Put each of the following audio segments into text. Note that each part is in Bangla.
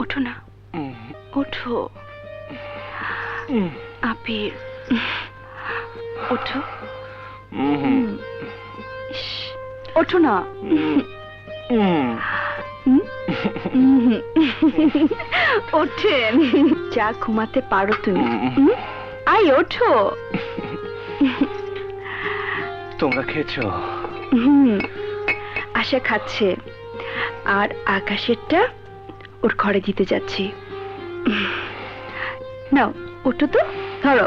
ওঠো না। ওঠো ওঠো না। ওঠেন যা ঘুমাতে পারো তুমি আই ওঠো তোমরা খেয়েছো আশা খাচ্ছে আর আকাশেরটা ওর ঘরে দিতে যাচ্ছি নাও ওঠো তো ধরো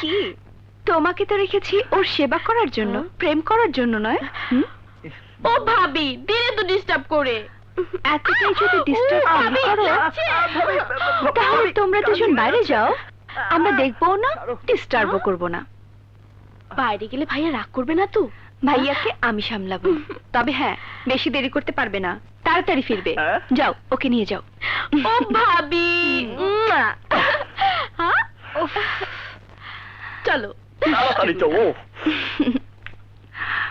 কি? তোমাকে তো রেখেছি ওর সেবা করার জন্য প্রেম করার জন্য নয়। ও ভাবি দিনে তো ডিস্টার্ব করে। এতটাই যদি ডিস্টার্ব করো তাহলে তোমরা দুজন বাইরে যাও। আমরা দেখব না ডিস্টার্বও করব না। বাইরে গেলে ভাইয়া রাগ করবে না তো? ভাইয়াকে আমি সামলাবো। তবে হ্যাঁ বেশি দেরি করতে পারবে না। তাড়াতাড়ি ফিরবে। হ্যাঁ? যাও ওকে নিয়ে যাও। ও ভাবি চলো। তাড়াতাড়ি তো